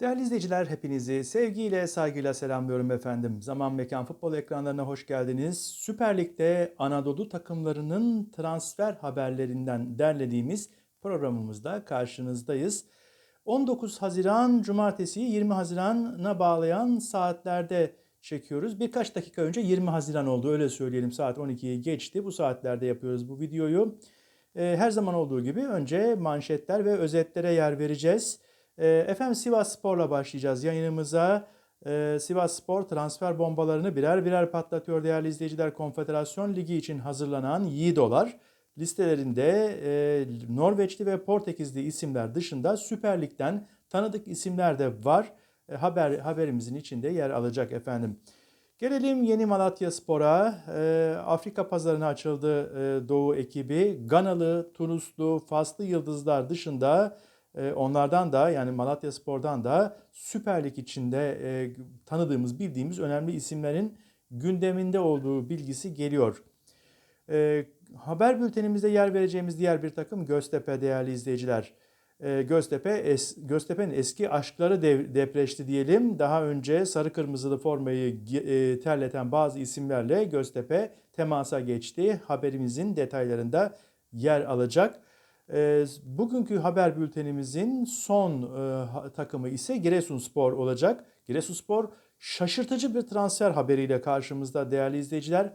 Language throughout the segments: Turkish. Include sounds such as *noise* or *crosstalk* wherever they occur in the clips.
Değerli izleyiciler hepinizi sevgiyle saygıyla selamlıyorum efendim. Zaman Mekan Futbol ekranlarına hoş geldiniz. Süper Lig'de Anadolu takımlarının transfer haberlerinden derlediğimiz programımızda karşınızdayız. 19 Haziran Cumartesi 20 Haziran'a bağlayan saatlerde çekiyoruz. Birkaç dakika önce 20 Haziran oldu öyle söyleyelim saat 12'yi geçti. Bu saatlerde yapıyoruz bu videoyu. Ee, Her zaman olduğu gibi önce manşetler ve özetlere yer vereceğiz. Ee, Efendim Sivas Spor'la başlayacağız yayınımıza. Ee, Sivas Spor transfer bombalarını birer birer patlatıyor değerli izleyiciler. Konfederasyon Ligi için hazırlanan Yiğidolar listelerinde e, Norveçli ve Portekizli isimler dışında Süper Lig'den tanıdık isimler de var. E, haber haberimizin içinde yer alacak efendim. Gelelim Yeni Malatya Spor'a. E, Afrika pazarına açıldı Doğu ekibi. Ganalı, Tunuslu, Faslı Yıldızlar dışında onlardan da yani Malatya Spor'dan da Süper Lig içinde e, tanıdığımız, bildiğimiz önemli isimlerin gündeminde olduğu bilgisi geliyor. E, haber bültenimizde yer vereceğimiz diğer bir takım Göztepe değerli izleyiciler. E, Göztepe Göztepe'nin eski aşkları depreşti diyelim. Daha önce sarı kırmızılı formayı e, terleten bazı isimlerle Göztepe temasa geçti. Haberimizin detaylarında yer alacak. E, bugünkü haber bültenimizin son e, takımı ise Giresunspor olacak. Giresunspor şaşırtıcı bir transfer haberiyle karşımızda değerli izleyiciler.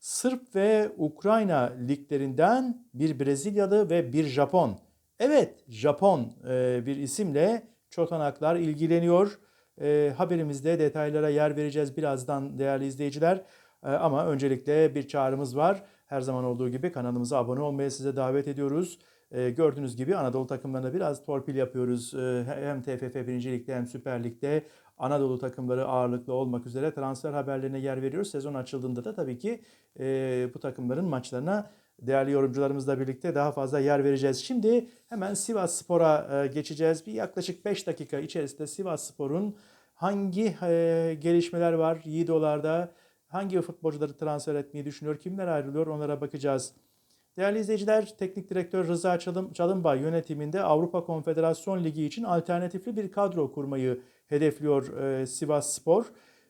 Sırp ve Ukrayna liglerinden bir Brezilyalı ve bir Japon. Evet Japon e, bir isimle çotanaklar ilgileniyor. E, haberimizde detaylara yer vereceğiz birazdan değerli izleyiciler. Ama öncelikle bir çağrımız var. Her zaman olduğu gibi kanalımıza abone olmaya size davet ediyoruz. E, gördüğünüz gibi Anadolu takımlarına biraz torpil yapıyoruz. E, hem TFF 1. Lig'de hem Süper Lig'de Anadolu takımları ağırlıklı olmak üzere transfer haberlerine yer veriyoruz. Sezon açıldığında da tabii ki e, bu takımların maçlarına değerli yorumcularımızla birlikte daha fazla yer vereceğiz. Şimdi hemen Sivas Spor'a e, geçeceğiz. Bir yaklaşık 5 dakika içerisinde Sivas Spor'un hangi e, gelişmeler var Yiğidolar'da, hangi futbolcuları transfer etmeyi düşünüyor, kimler ayrılıyor onlara bakacağız. Değerli izleyiciler, Teknik Direktör Rıza Çalım, Çalınbay yönetiminde Avrupa Konfederasyon Ligi için alternatifli bir kadro kurmayı hedefliyor e, Sivas Spor.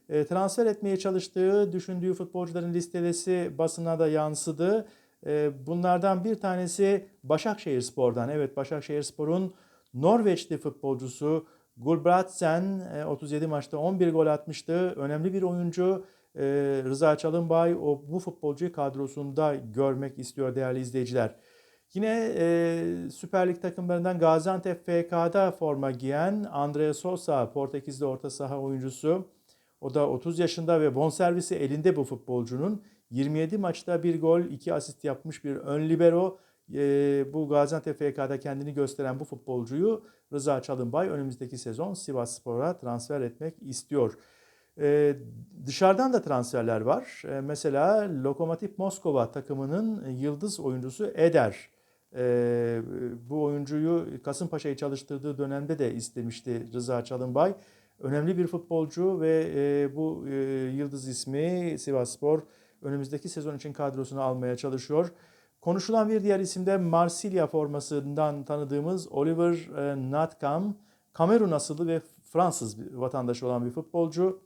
E, transfer etmeye çalıştığı, düşündüğü futbolcuların listesi basına da yansıdı. E, bunlardan bir tanesi Başakşehir Spor'dan. Evet Başakşehir Spor'un Norveçli futbolcusu Gulbrandsen e, 37 maçta 11 gol atmıştı. Önemli bir oyuncu. E, Rıza Çalınbay o bu futbolcuyu kadrosunda görmek istiyor değerli izleyiciler. Yine e, Süper Lig takımlarından Gaziantep FK'da forma giyen Andrea Sosa, Portekizli orta saha oyuncusu. O da 30 yaşında ve bonservisi elinde bu futbolcunun. 27 maçta bir gol, iki asist yapmış bir ön libero. E, bu Gaziantep FK'da kendini gösteren bu futbolcuyu Rıza Çalınbay önümüzdeki sezon Sivas Spor'a transfer etmek istiyor. Ee, dışarıdan da transferler var. Ee, mesela Lokomotiv Moskova takımının yıldız oyuncusu Eder. Ee, bu oyuncuyu Kasımpaşa'yı çalıştırdığı dönemde de istemişti Rıza Çalınbay. Önemli bir futbolcu ve e, bu e, yıldız ismi Sivasspor önümüzdeki sezon için kadrosunu almaya çalışıyor. Konuşulan bir diğer isim de Marsilya formasından tanıdığımız Oliver e, Natkam. Kamerun asıllı ve Fransız vatandaşı olan bir futbolcu.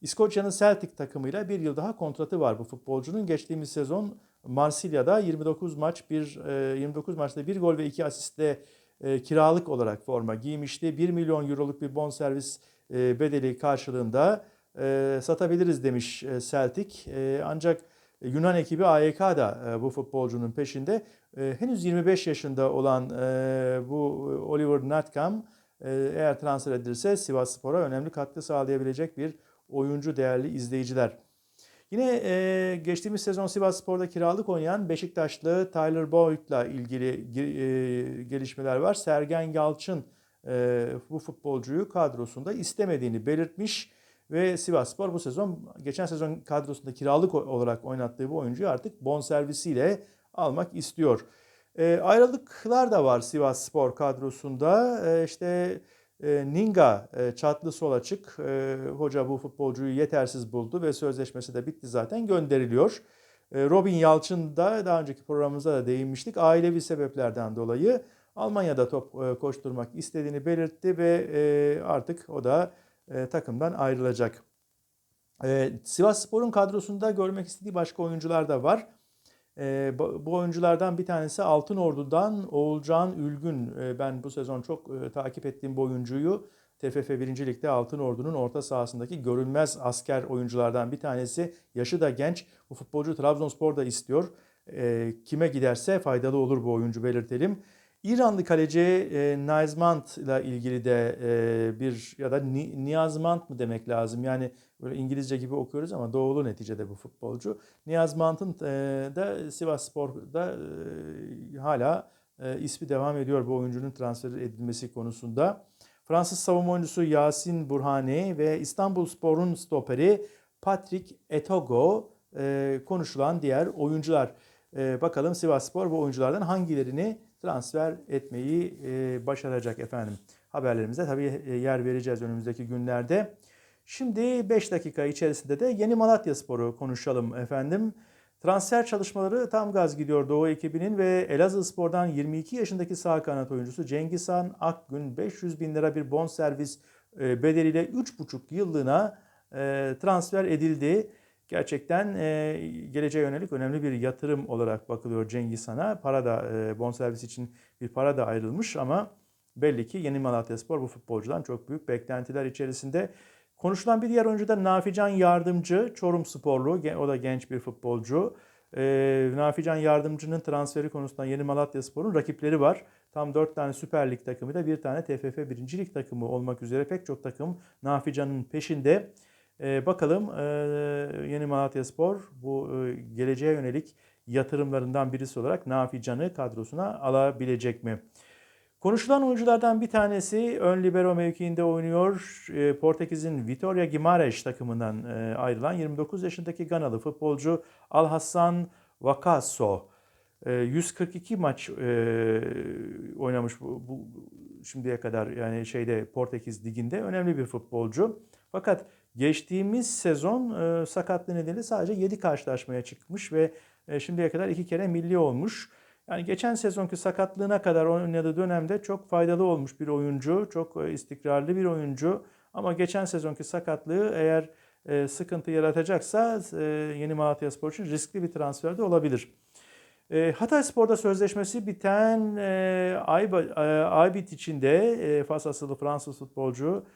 İskoçya'nın Celtic takımıyla bir yıl daha kontratı var bu futbolcunun. Geçtiğimiz sezon Marsilya'da 29 maç bir 29 maçta bir gol ve iki asistle e, kiralık olarak forma giymişti. 1 milyon euroluk bir bonservis e, bedeli karşılığında e, satabiliriz demiş Celtic. Ancak Yunan ekibi AYK da bu futbolcunun peşinde. Henüz 25 yaşında olan bu Oliver Natkam eğer transfer edilirse Sivas Spor'a önemli katkı sağlayabilecek bir oyuncu değerli izleyiciler. Yine e, geçtiğimiz sezon Sivas Spor'da kiralık oynayan Beşiktaşlı Tyler Boyd'la ilgili e, gelişmeler var. Sergen Yalçın e, bu futbolcuyu kadrosunda istemediğini belirtmiş ve Sivas Spor bu sezon geçen sezon kadrosunda kiralık olarak oynattığı bu oyuncuyu artık bonservisiyle almak istiyor. E, ayrılıklar da var Sivas Spor kadrosunda. E, işte e, Ninga e, çatlı sol açık. E, hoca bu futbolcuyu yetersiz buldu ve sözleşmesi de bitti zaten gönderiliyor. Robin Yalçın da daha önceki programımızda da değinmiştik. Ailevi sebeplerden dolayı Almanya'da top e, koşturmak istediğini belirtti ve e, artık o da e, takımdan ayrılacak. E, Sivas Spor'un kadrosunda görmek istediği başka oyuncular da var. E, bu oyunculardan bir tanesi Altın Ordu'dan Oğulcan Ülgün. E, ben bu sezon çok e, takip ettiğim bu oyuncuyu TFF 1. Lig'de Altın Ordu'nun orta sahasındaki görünmez asker oyunculardan bir tanesi. Yaşı da genç. Bu futbolcu Trabzonspor da istiyor. E, kime giderse faydalı olur bu oyuncu belirtelim. İranlı kaleci e, Naizmant ile ilgili de e, bir ya da Ni, Niyazmant mı demek lazım? Yani böyle İngilizce gibi okuyoruz ama doğulu neticede bu futbolcu. Niyazmant'ın e, da Sivas Spor'da e, hala e, ismi devam ediyor bu oyuncunun transfer edilmesi konusunda. Fransız savunma oyuncusu Yasin Burhani ve İstanbul Spor'un stoperi Patrick Etogo e, konuşulan diğer oyuncular. E, bakalım Sivas Spor bu oyunculardan hangilerini transfer etmeyi e, başaracak efendim. Haberlerimize tabii e, yer vereceğiz önümüzdeki günlerde. Şimdi 5 dakika içerisinde de Yeni Malatya Spor'u konuşalım efendim. Transfer çalışmaları tam gaz gidiyor Doğu ekibinin ve Elazığ Spor'dan 22 yaşındaki sağ kanat oyuncusu Cengizhan Akgün 500 bin lira bir bonservis e, bedeliyle 3,5 yıllığına e, transfer edildi. Gerçekten e, geleceğe yönelik önemli bir yatırım olarak bakılıyor Cengizhan'a. Para da bonservis için bir para da ayrılmış ama belli ki Yeni Malatya Spor bu futbolcudan çok büyük beklentiler içerisinde. Konuşulan bir diğer oyuncu da Nafican Yardımcı, Çorum sporlu. O da genç bir futbolcu. E, Nafican Yardımcı'nın transferi konusunda Yeni Malatya Spor'un rakipleri var. Tam 4 tane Süper Lig takımı da bir tane TFF 1. Lig takımı olmak üzere pek çok takım Nafican'ın peşinde. E, bakalım e, Yeni Malatya Spor bu e, geleceğe yönelik yatırımlarından birisi olarak Nafican'ı kadrosuna alabilecek mi? Konuşulan oyunculardan bir tanesi ön libero mevkiinde oynuyor. Ee, Portekiz'in Vitoria Guimarães takımından e, ayrılan 29 yaşındaki Ganalı futbolcu Alhassan Vakaso. 142 ee, maç e, oynamış bu, bu şimdiye kadar yani şeyde Portekiz liginde önemli bir futbolcu. Fakat geçtiğimiz sezon e, sakatlığı nedeniyle sadece 7 karşılaşmaya çıkmış ve şimdiye kadar iki kere milli olmuş. Yani geçen sezonki sakatlığına kadar oynadığı dönemde çok faydalı olmuş bir oyuncu, çok e, istikrarlı bir oyuncu. Ama geçen sezonki sakatlığı eğer e, sıkıntı yaratacaksa e, yeni Malatya Spor için riskli bir transfer de olabilir. Hatay Spor'da sözleşmesi biten Aybit içinde Fas asıllı Fransız futbolcu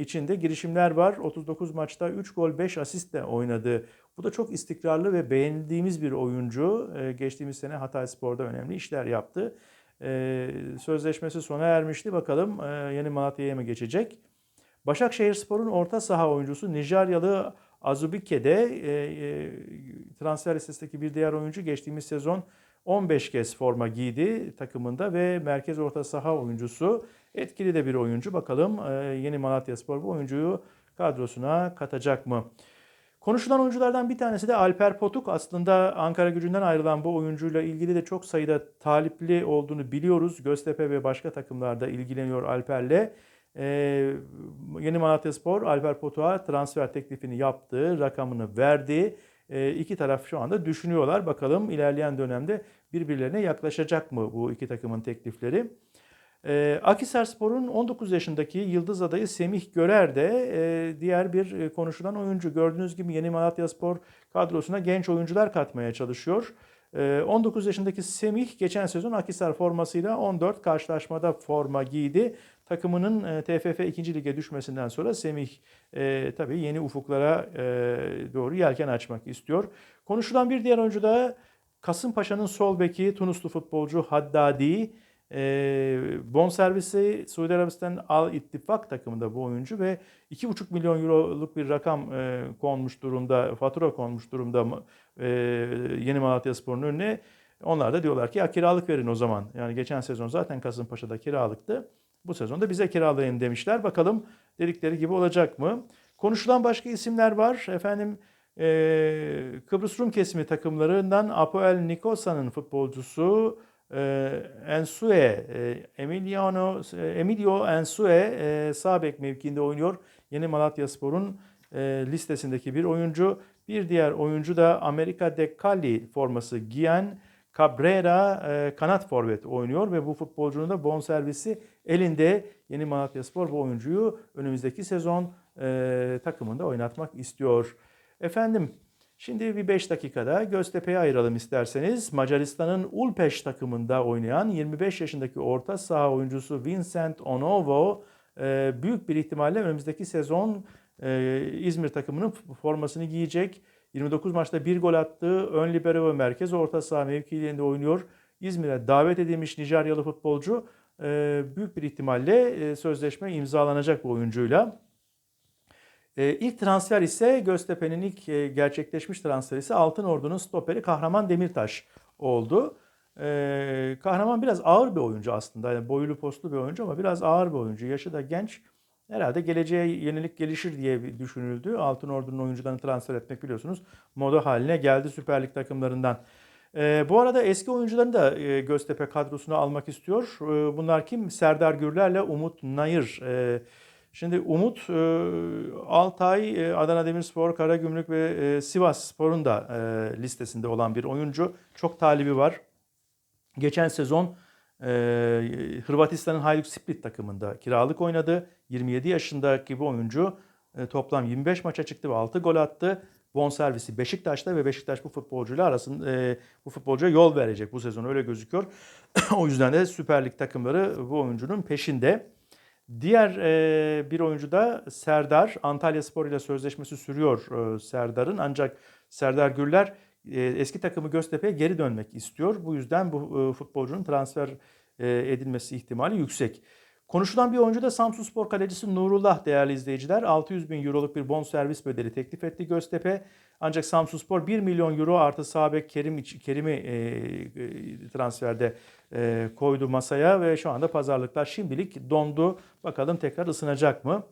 içinde girişimler var. 39 maçta 3 gol 5 asistle oynadı. Bu da çok istikrarlı ve beğendiğimiz bir oyuncu. Ee, geçtiğimiz sene Hatay Spor'da önemli işler yaptı. Ee, sözleşmesi sona ermişti. Bakalım e, yeni Malatya'ya mı geçecek? Başakşehir Spor'un orta saha oyuncusu Nijeryalı Azubike de e, e, transfer listesindeki bir diğer oyuncu geçtiğimiz sezon 15 kez forma giydi takımında ve merkez orta saha oyuncusu. Etkili de bir oyuncu. Bakalım yeni Malatya Spor bu oyuncuyu kadrosuna katacak mı? Konuşulan oyunculardan bir tanesi de Alper Potuk. Aslında Ankara gücünden ayrılan bu oyuncuyla ilgili de çok sayıda talipli olduğunu biliyoruz. Göztepe ve başka takımlarda ilgileniyor Alper'le. Ee, Yeni Malatya Spor Alper Potuk'a transfer teklifini yaptı, rakamını verdi. Ee, iki taraf şu anda düşünüyorlar. Bakalım ilerleyen dönemde birbirlerine yaklaşacak mı bu iki takımın teklifleri? E, Akhisar Spor'un 19 yaşındaki yıldız adayı Semih Görer de e, diğer bir e, konuşulan oyuncu. Gördüğünüz gibi Yeni Malatya Spor kadrosuna genç oyuncular katmaya çalışıyor. 19 yaşındaki Semih geçen sezon Akhisar formasıyla 14 karşılaşmada forma giydi. Takımının TFF 2. Lig'e düşmesinden sonra Semih e, tabii yeni ufuklara e, doğru yelken açmak istiyor. Konuşulan bir diğer oyuncu da Kasımpaşa'nın sol beki Tunuslu futbolcu Haddadi. E, bon servisi Suudi Arabistan Al İttifak takımında bu oyuncu ve 2,5 milyon euroluk bir rakam e, konmuş durumda, fatura konmuş durumda e, Yeni Malatya Spor'un önüne. Onlar da diyorlar ki ya kiralık verin o zaman. Yani geçen sezon zaten Kasımpaşa'da kiralıktı. Bu sezonda bize kiralayın demişler. Bakalım dedikleri gibi olacak mı? Konuşulan başka isimler var. Efendim e, Kıbrıs Rum kesimi takımlarından Apoel Nikosa'nın futbolcusu ee, Ensue, e, Emiliano, e, Emilio Ensue e, sağ mevkiinde oynuyor. Yeni Malatya Spor'un listesindeki bir oyuncu. Bir diğer oyuncu da Amerika de Cali forması giyen Cabrera e, kanat forvet oynuyor ve bu futbolcunun da bonservisi elinde. Yeni Malatyaspor bu oyuncuyu önümüzdeki sezon e, takımında oynatmak istiyor. Efendim şimdi bir 5 dakikada Göztepe'ye ayıralım isterseniz. Macaristan'ın Ulpeş takımında oynayan 25 yaşındaki orta saha oyuncusu Vincent Onovo e, büyük bir ihtimalle önümüzdeki sezon e, İzmir takımının formasını giyecek. 29 maçta bir gol attığı ön libero ve merkez orta saha mevkilerinde oynuyor. İzmir'e davet edilmiş Nijeryalı futbolcu e, büyük bir ihtimalle e, sözleşme imzalanacak bu oyuncuyla. E, ilk transfer ise Göztepe'nin ilk gerçekleşmiş transferi ise Altın Ordu'nun stoperi Kahraman Demirtaş oldu. Kahraman biraz ağır bir oyuncu aslında. Yani boylu postlu bir oyuncu ama biraz ağır bir oyuncu. Yaşı da genç. Herhalde geleceğe yenilik gelişir diye düşünüldü. Altın Ordu'nun oyuncularını transfer etmek biliyorsunuz moda haline geldi Süper Lig takımlarından. E, bu arada eski oyuncularını da e, Göztepe kadrosuna almak istiyor. E, bunlar kim? Serdar Gürler'le Umut Nayır. E, şimdi Umut e, Altay, e, Adana Demirspor, Karagümrük ve e, Sivas Spor'un da e, listesinde olan bir oyuncu. Çok talibi var. Geçen sezon e, Hırvatistan'ın Hajduk Split takımında kiralık oynadı. 27 yaşındaki bu oyuncu e, toplam 25 maça çıktı ve 6 gol attı. Bonservisi Beşiktaş'ta ve Beşiktaş bu futbolcuyla arasında e, bu futbolcuya yol verecek bu sezon öyle gözüküyor. *clears throat* o yüzden de Süper Lig takımları bu oyuncunun peşinde. Diğer e, bir oyuncu da Serdar. Antalya Spor ile sözleşmesi sürüyor e, Serdar'ın. Ancak Serdar Gürler eski takımı Göztepe'ye geri dönmek istiyor. Bu yüzden bu e, futbolcunun transfer e, edilmesi ihtimali yüksek. Konuşulan bir oyuncu da Samsunspor kalecisi Nurullah değerli izleyiciler. 600 bin euroluk bir bon servis bedeli teklif etti Göztepe. Ancak Samsunspor 1 milyon euro artı Sabek Kerim, Kerim'i e, e, transferde e, koydu masaya ve şu anda pazarlıklar şimdilik dondu. Bakalım tekrar ısınacak mı?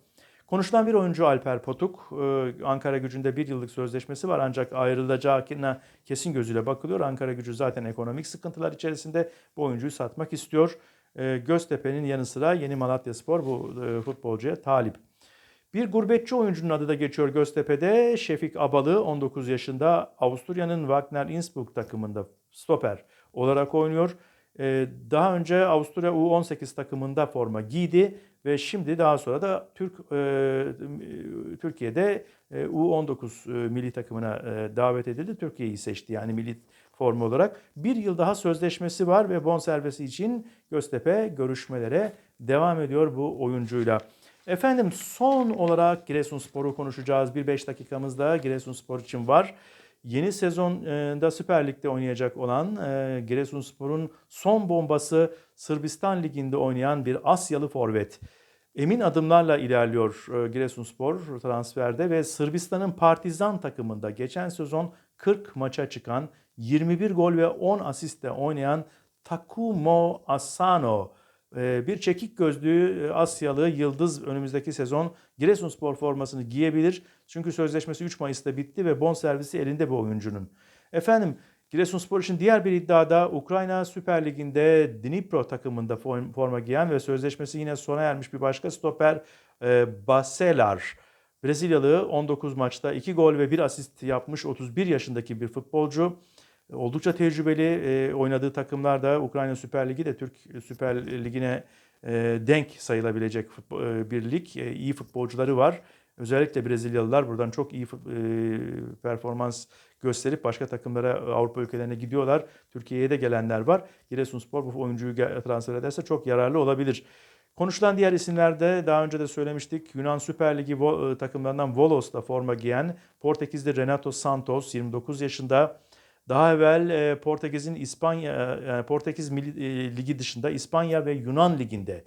Konuşulan bir oyuncu Alper Potuk. E, Ankara gücünde bir yıllık sözleşmesi var ancak ayrılacağına kesin gözüyle bakılıyor. Ankara gücü zaten ekonomik sıkıntılar içerisinde bu oyuncuyu satmak istiyor. E, Göztepe'nin yanı sıra Yeni Malatya Spor bu e, futbolcuya talip. Bir gurbetçi oyuncunun adı da geçiyor Göztepe'de. Şefik Abalı 19 yaşında Avusturya'nın Wagner Innsbruck takımında stoper olarak oynuyor. E, daha önce Avusturya U18 takımında forma giydi ve şimdi daha sonra da Türk Türkiye'de U19 milli takımına davet edildi. Türkiye'yi seçti yani milli formu olarak. Bir yıl daha sözleşmesi var ve bonservisi için Göztepe görüşmelere devam ediyor bu oyuncuyla. Efendim son olarak Giresunspor'u konuşacağız. Bir 5 dakikamız Giresunspor için var. Yeni sezonda Süper Lig'de oynayacak olan e, Giresunspor'un son bombası Sırbistan Ligi'nde oynayan bir Asyalı forvet. Emin adımlarla ilerliyor e, Giresunspor transferde ve Sırbistan'ın Partizan takımında geçen sezon 40 maça çıkan 21 gol ve 10 asistle oynayan Takumo Asano bir çekik gözlü e, Asyalı yıldız önümüzdeki sezon Giresunspor formasını giyebilir. Çünkü sözleşmesi 3 Mayıs'ta bitti ve bon servisi elinde bu oyuncunun. Efendim Giresunspor için diğer bir iddiada Ukrayna Süper Ligi'nde Dnipro takımında forma giyen ve sözleşmesi yine sona ermiş bir başka stoper e, Baselar. Brezilyalı 19 maçta 2 gol ve 1 asist yapmış 31 yaşındaki bir futbolcu. Oldukça tecrübeli e, oynadığı takımlar da Ukrayna Süper Ligi de Türk Süper Ligi'ne e, denk sayılabilecek futbol, e, bir lig. E, iyi futbolcuları var. Özellikle Brezilyalılar buradan çok iyi e, performans gösterip başka takımlara Avrupa ülkelerine gidiyorlar. Türkiye'ye de gelenler var. Giresunspor bu oyuncuyu transfer ederse çok yararlı olabilir. Konuşulan diğer isimlerde daha önce de söylemiştik. Yunan Süper Ligi e, takımlarından Volos'ta forma giyen Portekizli Renato Santos 29 yaşında. Daha evvel e, Portekiz'in İspanya yani Portekiz Milli Ligi dışında İspanya ve Yunan Ligi'nde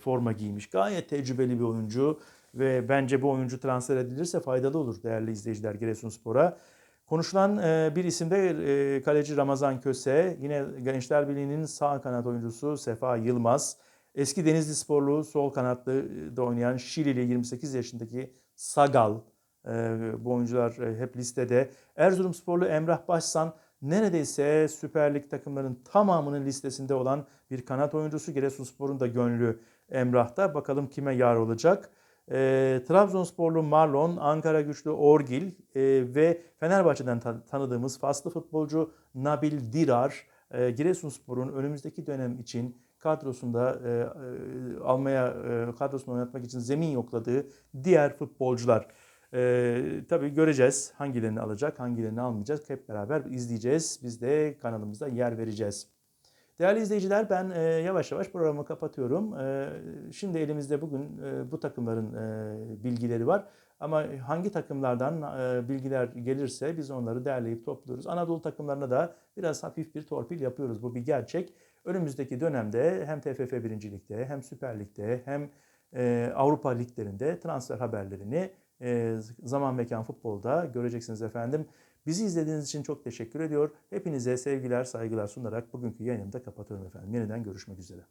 forma giymiş. Gayet tecrübeli bir oyuncu ve bence bu oyuncu transfer edilirse faydalı olur değerli izleyiciler Giresunspor'a. Konuşulan e, bir isim de e, kaleci Ramazan Köse. Yine Gençler Birliği'nin sağ kanat oyuncusu Sefa Yılmaz. Eski Denizli Sporlu sol kanatlı da oynayan Şilili 28 yaşındaki Sagal. E, bu oyuncular hep listede. Erzurum Sporlu Emrah Başsan neredeyse Süper Lig takımlarının tamamının listesinde olan bir kanat oyuncusu. Giresunspor'un da gönlü Emrah'ta. Bakalım kime yar olacak. E, Trabzonsporlu Marlon, Ankara güçlü Orgil e, ve Fenerbahçe'den ta- tanıdığımız faslı futbolcu Nabil Dirar, e, Giresunspor'un önümüzdeki dönem için kadrosunda e, e, almaya, e, kadrosunu oynatmak için zemin yokladığı diğer futbolcular. E, tabii göreceğiz hangilerini alacak, hangilerini almayacak. Hep beraber izleyeceğiz. Biz de kanalımızda yer vereceğiz. Değerli izleyiciler ben e, yavaş yavaş programı kapatıyorum. E, şimdi elimizde bugün e, bu takımların e, bilgileri var. Ama hangi takımlardan e, bilgiler gelirse biz onları derleyip topluyoruz. Anadolu takımlarına da biraz hafif bir torpil yapıyoruz. Bu bir gerçek. Önümüzdeki dönemde hem TFF 1. Lig'de hem Süper Lig'de hem e, Avrupa liglerinde transfer haberlerini e, zaman mekan futbolda göreceksiniz efendim. Bizi izlediğiniz için çok teşekkür ediyor. Hepinize sevgiler, saygılar sunarak bugünkü yayınımı da kapatıyorum efendim. Yeniden görüşmek üzere.